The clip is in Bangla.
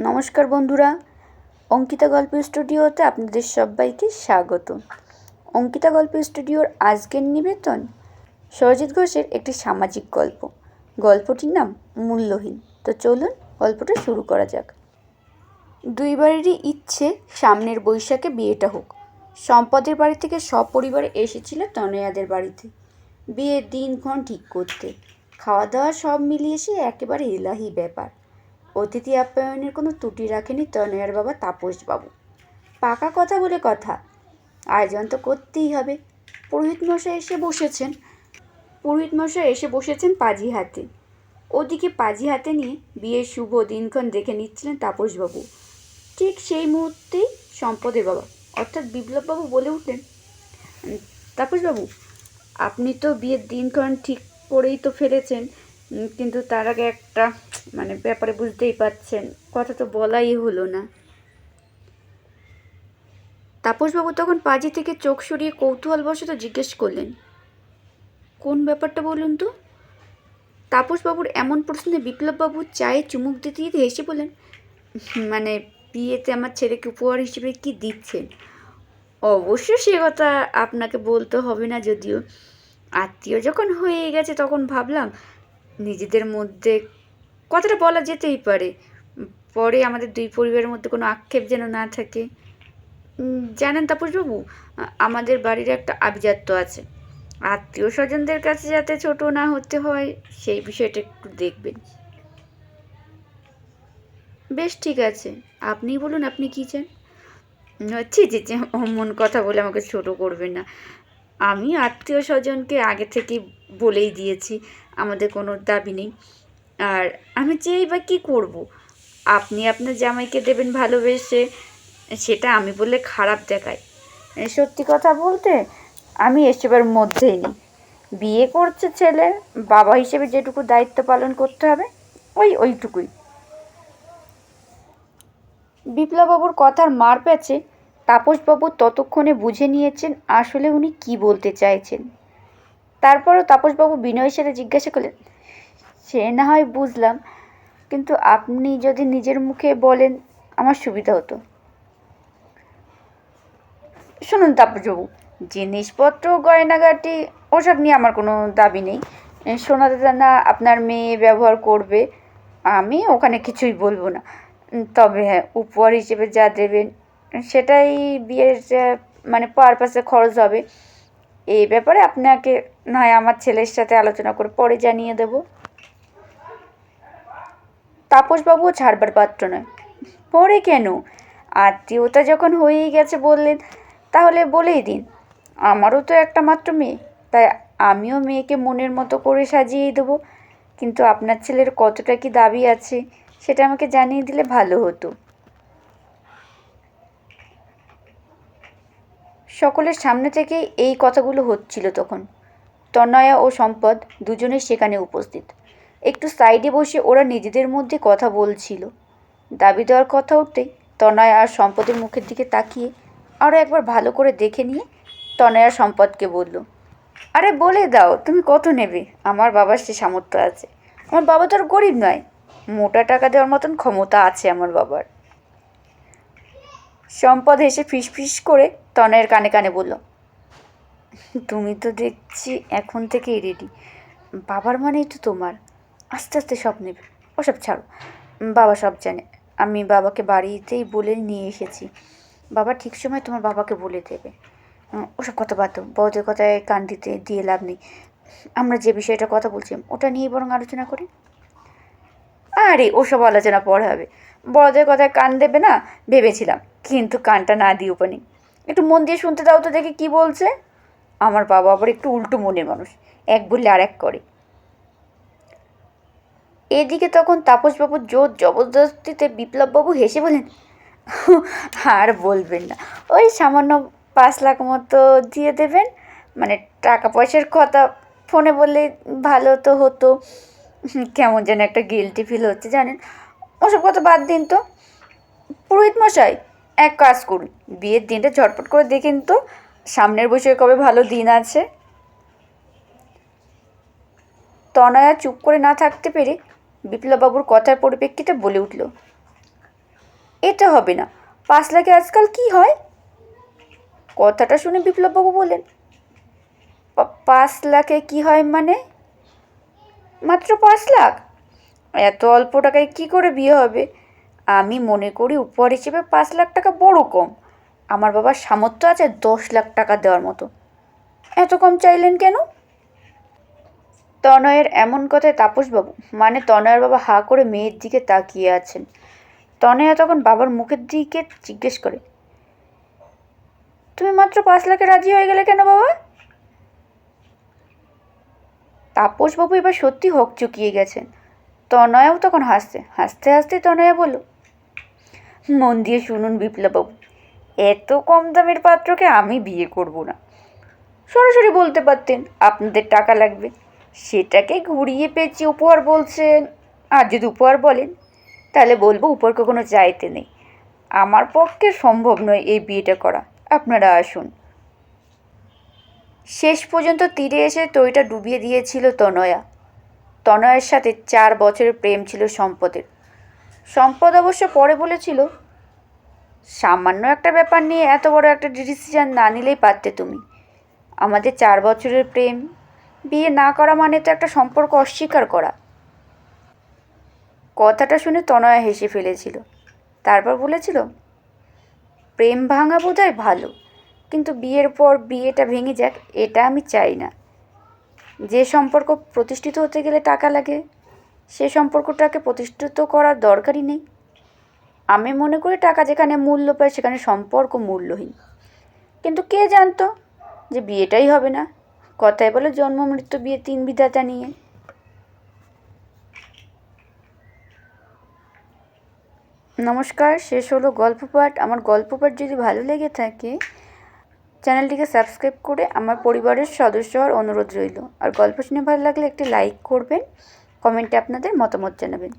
নমস্কার বন্ধুরা, অঙ্কিতা গল্প স্টুডিওতে আপনাদের সবাইকে স্বাগত অঙ্কিতা গল্প স্টুডিওর আজকের নিবেদন সরজিৎ ঘোষের একটি সামাজিক গল্প। গল্পটির নাম মূল্যহীন। তো চলুন গল্পটা শুরু করা যাক। দুইবারেরই ইচ্ছে সামনের বৈশাখে বিয়েটা হোক। সম্পদের বাড়ি থেকে সপরিবারে এসেছিল তনয়াদের বাড়িতে। বিয়ের দিনক্ষণ ঠিক করতে। খাওয়া দাওয়া সব মিলিয়ে সে একেবারে এলাহি ব্যাপার। অতিথি আপ্যায়নের কোনো ত্রুটি রাখেনি তনয়ার বাবা তাপসবাবু। পাকা কথা বলে কথা। আয়োজন তো করতেই হবে। পুরোহিত মশাই এসে বসেছেন। পুরোহিত মশাই এসে বসেছেন পাজি হাতে। ওদিকে পাজি হাতে নিয়ে বিয়ের শুভ দিনক্ষণ দেখে নিচ্ছিলেন তাপসবাবু। ঠিক সেই মুহূর্তেই সম্পদের বাবা অর্থাৎ বিপ্লববাবু বলে উঠলেন "উম, তাপসবাবু আপনি তো বিয়ের দিনক্ষণ ঠিক করেই তো ফেলেছেন কিন্তু তার আগে একটা মানে ব্যাপারে বুঝতেই পারছেন, কথা তো বলাই হলো না। তাপসবাবু তখন পাজি থেকে চোখ সরিয়ে কৌতূহলবশত জিজ্ঞেস করলেন, কোন ব্যাপারটা বলুন তো? তাপসবাবুর এমন প্রশ্নে বিপ্লববাবু চায়ে চুমুক দিতে দিতে হেসে বলেন মানে বিয়েতে আমার ছেলেকে উপহার হিসেবে কি দিচ্ছেন? অবশ্য সে কথা আপনাকে বলতে হবে না যদিও। আত্মীয় যখন হয়ে গেছে তখন ভাবলাম, নিজেদের মধ্যে কথাটা বলা যেতেই পারে। পরে আমাদের দুই পরিবারের মধ্যে কোনো আক্ষেপ যেন না থাকে। জানেন তাপসবাবু, আমাদের বাড়ির একটা আভিজাত্য আছে। আত্মীয় স্বজনদের কাছে যাতে ছোট না হতে হয়, সেই বিষয়টা একটু দেখবেন। বেশ, ঠিক আছে। আপনি বলুন, আপনি কী চান? ছি ছি ছি অমন কথা বলে আমাকে ছোট করবেন না। আমি আত্মীয় স্বজনকে আগে থেকেই বলেই দিয়েছি, আমাদের কোনো দাবি নেই। আর আমি চেয়েই বা কী করব? আপনি আপনার জামাইকে দেবেন ভালোবেসে, সেটা আমি বললে খারাপ দেখায়। সত্যি কথা বলতে, আমি এসবের মধ্যেই নেই। বিয়ে করছে ছেলে, বাবা হিসেবে যেটুকু দায়িত্ব পালন করতে হবে, ওই ওইটুকুই। বিপ্লববাবুর কথার মার প্যাচে তাপসবাবু ততক্ষণে বুঝে নিয়েছেন আসলে উনি কি বলতে চাইছেন। তারপরও তাপসবাবু বিনয়ের সাথে জিজ্ঞাসা করলেন সে না হয় বুঝলাম, কিন্তু আপনি যদি নিজের মুখে বলেন, আমার সুবিধা হতো। শুনুন তাপসবাবু, জিনিসপত্র, গয়নাগাটি, ওসব নিয়ে আমার কোনো দাবি নেই। সোনা দানা আপনার মেয়ে ব্যবহার করবে, আমি ওখানে কিছুই বলব না। তবে হ্যাঁ উপহার হিসেবে যা দেবেন, সেটাই বিয়ের মানে পারপাসে খরচ হবে। এই ব্যাপারে আপনাকে না হয় আমার ছেলের সাথে আলোচনা করে পরে জানিয়ে দেব। তাপসবাবুও ছাড়বার পাত্র নয়। পরে কেন? আত্মীয়তা যখন হয়েই গেছে বললেন, তাহলে বলেই দিন। আমারও তো একটা মাত্র মেয়ে, তাই আমিও মেয়েকে মনের মতো করে সাজিয়েই দেবো। কিন্তু আপনার ছেলের কতটা কি দাবি আছে, সেটা আমাকে জানিয়ে দিলে ভালো হতো। সকলের সামনে থেকেই এই কথাগুলো হচ্ছিল তখন। তনয়া ও সম্পদ দুজনেই সেখানে উপস্থিত। একটু সাইডে বসে ওরা নিজেদের মধ্যে কথা বলছিল। দাবি দেওয়ার কথা উঠতেই তনয় আর সম্পদের মুখের দিকে তাকিয়ে আরও একবার ভালো করে দেখে নিয়ে তনয় আর সম্পদকে বলল, আরে বলে দাও, তুমি কত নেবে? আমার বাবার সে সামর্থ্য আছে। আমার বাবা তো আর গরিব নয়। মোটা টাকা দেওয়ার মতন ক্ষমতা আছে আমার বাবার। সম্পদ হেসে ফিসফিস করে তনয়ের কানে কানে বলল, তুমি তো দেখছি এখন থেকেই রেডি বাবার মানেই তো তোমার। আস্তে আস্তে সব নেবে। ওসব ছাড়ো। বাবা সব জানে। আমি বাবাকে বাড়িতেই বলে নিয়ে এসেছি। বাবা ঠিক সময় তোমার বাবাকে বলে দেবে। ওসব কথা বাদ বড়দের কথায় কান দিতে দিয়ে লাভ নেই। আমরা যে বিষয়টা কথা বলছি, ওটা নিয়ে বরং আলোচনা করি। আরে, ওসব আলোচনা পরে হবে বড়দের কথায় কান দেবে না, ভেবেছিলাম। কিন্তু কানটা না দিয়ে উপায় একটু মন দিয়ে শুনতে দাও তো দেখি কি বলছে। আমার বাবা আবার একটু উল্টো মনের মানুষ। এক বললে আর এক করে। এদিকে তখন তাপসবাবু জোর জবরদস্তিতে বিপ্লববাবু হেসে বলেন আর বলবেন না, ওই সামান্য পাঁচ লাখ মতো দিয়ে দেবেন। মানে টাকা পয়সার কথা ফোনে বললে ভালো তো হতো। কেমন যেন একটা গিলটি ফিল হচ্ছে, জানেন? ওসব কথা বাদ দিন তো। পুরোহিত মশাই, এক কাজ করুন, বিয়ের দিনটা ঝটপট করে দেখেন তো, সামনের বছর কবে ভালো দিন আছে? তনয়া চুপ করে না থাকতে পেরে বিপ্লববাবুর কথার পরিপ্রেক্ষিতে বলে উঠল, এটা হবে না। পাঁচ লাখে আজকাল কি হয়? কথাটা শুনে বিপ্লববাবু বললেন, "পা- পাঁচ লাখে কি হয় মানে? মাত্র পাঁচ লাখ? এত অল্প টাকায় কি করে বিয়ে হবে? আমি মনে করি উপহার হিসেবে পাঁচ লাখ টাকা বড় কম। আমার বাবার সামর্থ্য আছে দশ লাখ টাকা দেওয়ার মতো। এত কম চাইলেন কেন? তনয়ের এমন কথায় তাপসবাবু মানে তনয়ের বাবা হা করে মেয়ের দিকে তাকিয়ে আছেন। তনয়া তখন বাবার মুখের দিকে জিজ্ঞেস করে, তুমি মাত্র পাঁচ লাখে রাজি হয়ে গেলে কেন বাবা? তাপসবাবু এবার সত্যি হক চুকিয়ে গেছেন। তনয়াও তখন হাসছে, হাসতে হাসতে তনয়া বলল, মন দিয়ে শুনুন বিপ্লববাবু, এত কম দামের পাত্রকে আমি বিয়ে করব না। সরাসরি বলতে পারতেন আপনাদের টাকা লাগবে। সেটাকে ঘুরিয়ে পেঁচিয়ে উপহার বলছেন। আর যদি উপহার বলেন, তাহলে বলব উপহারকে কোনো চাইতে নেই। আমার পক্ষে সম্ভব নয় এই বিয়েটা করা। আপনারা আসুন। শেষ পর্যন্ত তীরে এসে তৈটা ডুবিয়ে দিয়েছিল তনয়া। তনয়ের সাথে চার বছরের প্রেম ছিল সম্পদের। সম্পদ অবশ্য পরে বলেছিল, সামান্য একটা ব্যাপার নিয়ে এত বড় একটা ডিসিশন না নিলেই পারতে তুমি। আমাদের চার বছরের প্রেম বিয়ে না করা মানে তো একটা সম্পর্ক অস্বীকার করা। কথাটা শুনে তনয়া হেসে ফেলেছিল। তারপর বলেছিল, প্রেম ভাঙা বোধহয় ভালো, কিন্তু বিয়ের পর বিয়েটা ভেঙে যাক, এটা আমি চাই না। যে সম্পর্ক প্রতিষ্ঠিত হতে গেলে টাকা লাগে, সে সম্পর্কটাকে প্রতিষ্ঠিত করার দরকারই নেই। আমি মনে করি টাকা যেখানে মূল্য পায় সেখানে সম্পর্ক মূল্যহীন। কিন্তু কে জানতো যে বিয়েটাই হবে না? কথায় বলে জন্ম, মৃত্যু, বিয়ে তিন বিধাতা নিয়ে। নমস্কার, শেষ হলো গল্প পাঠ। আমার গল্প পাঠ যদি ভালো লেগে থাকে, চ্যানেলটিকে সাবস্ক্রাইব করে আমার পরিবারের সদস্য হওয়ার অনুরোধ রইল। আর গল্প শুনে ভালো লাগলে একটি লাইক করবেন, কমেন্টে আপনাদের মতামত জানাবেন।